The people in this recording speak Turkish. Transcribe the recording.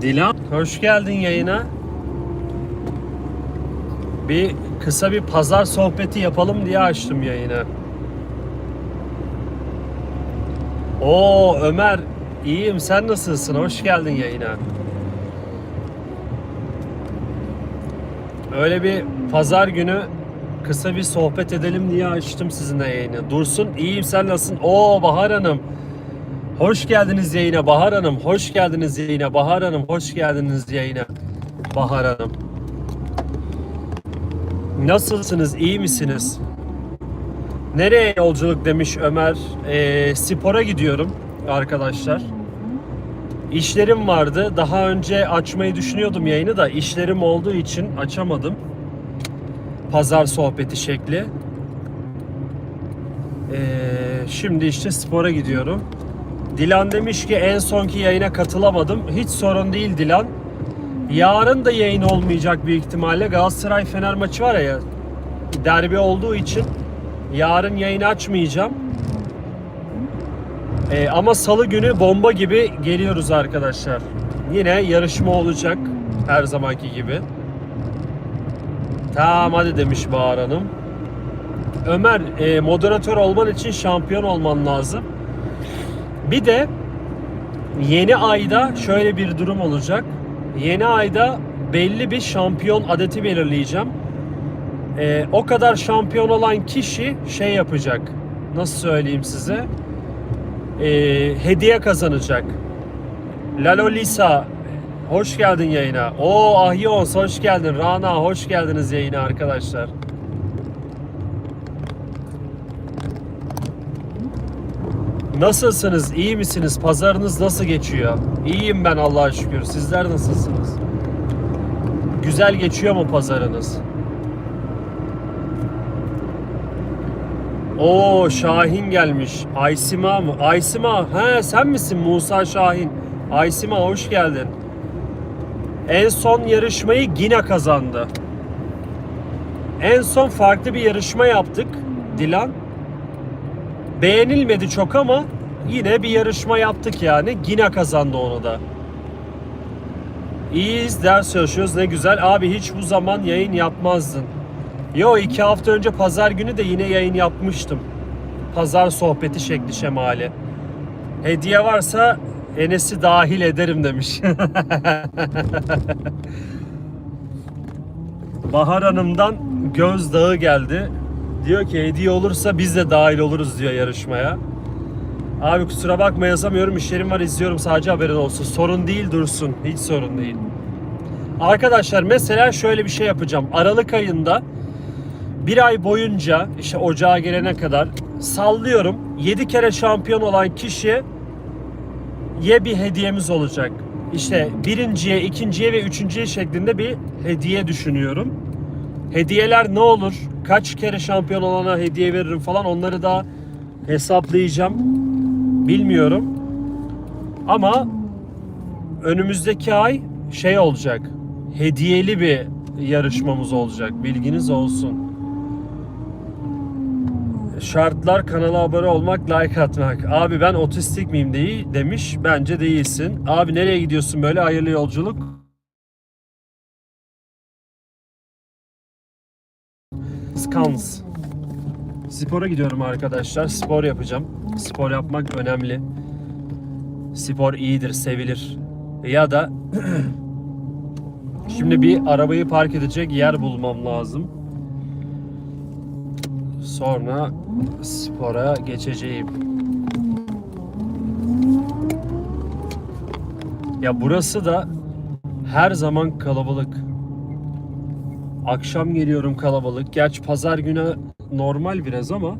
Dilan hoş geldin yayına. Bir kısa bir pazar sohbeti yapalım diye açtım yayını. Oo Ömer iyiyim sen nasılsın? Hoş geldin yayına. Öyle bir pazar günü kısa bir sohbet edelim diye açtım sizinle yayını. Dursun iyiyim sen nasılsın? Oo Bahar Hanım. Hoş geldiniz yayına Bahar Hanım. Hoş geldiniz yayına Bahar Hanım. Hoş geldiniz yayına Bahar Hanım. Nasılsınız? İyi misiniz? Nereye yolculuk demiş Ömer. Ee, spora gidiyorum arkadaşlar. İşlerim vardı. Daha önce açmayı düşünüyordum yayını da işlerim olduğu için açamadım. Pazar sohbeti şekli. Ee, şimdi işte spora gidiyorum. Dilan demiş ki en sonki yayına katılamadım. Hiç sorun değil Dilan. Yarın da yayın olmayacak büyük ihtimalle. Galatasaray Fener maçı var ya derbi olduğu için yarın yayını açmayacağım. Ee, ama salı günü bomba gibi geliyoruz arkadaşlar. Yine yarışma olacak her zamanki gibi. Tamam hadi demiş Bahar Hanım. Ömer e, moderatör olman için şampiyon olman lazım. Bir de yeni ayda şöyle bir durum olacak. Yeni ayda belli bir şampiyon adeti belirleyeceğim. Ee, o kadar şampiyon olan kişi şey yapacak. Nasıl söyleyeyim size? Ee, hediye kazanacak. Lalo Lisa hoş geldin yayına. O Ahyons hoş geldin. Rana hoş geldiniz yayına arkadaşlar. Nasılsınız? İyi misiniz? Pazarınız nasıl geçiyor? İyiyim ben Allah'a şükür. Sizler nasılsınız? Güzel geçiyor mu pazarınız? Oo Şahin gelmiş. Aysima mı? Aysima. He sen misin Musa Şahin? Aysima hoş geldin. En son yarışmayı Gina kazandı. En son farklı bir yarışma yaptık Dilan. Beğenilmedi çok ama yine bir yarışma yaptık yani. Gina kazandı onu da. İyiyiz, ders çalışıyoruz. Ne güzel. Abi hiç bu zaman yayın yapmazdın. Yo iki hafta önce pazar günü de yine yayın yapmıştım. Pazar sohbeti şekli şemali. Hediye varsa Enes'i dahil ederim demiş. Bahar Hanım'dan gözdağı geldi. Diyor ki hediye olursa biz de dahil oluruz diyor yarışmaya. Abi kusura bakma yazamıyorum işlerim var izliyorum sadece haberin olsun. Sorun değil dursun hiç sorun değil. Arkadaşlar mesela şöyle bir şey yapacağım. Aralık ayında bir ay boyunca işte ocağa gelene kadar sallıyorum 7 kere şampiyon olan kişiye ye bir hediyemiz olacak. İşte birinciye, ikinciye ve üçüncüye şeklinde bir hediye düşünüyorum. Hediyeler ne olur? Kaç kere şampiyon olana hediye veririm falan onları da hesaplayacağım. Bilmiyorum. Ama önümüzdeki ay şey olacak. Hediyeli bir yarışmamız olacak. Bilginiz olsun. Şartlar kanala abone olmak, like atmak. Abi ben otistik miyim değil demiş. Bence değilsin. Abi nereye gidiyorsun böyle? Hayırlı yolculuk. Skans. Spora gidiyorum arkadaşlar. Spor yapacağım. Spor yapmak önemli. Spor iyidir, sevilir. Ya da şimdi bir arabayı park edecek yer bulmam lazım. Sonra spora geçeceğim. Ya burası da her zaman kalabalık. Akşam geliyorum kalabalık. Gerçi pazar günü normal biraz ama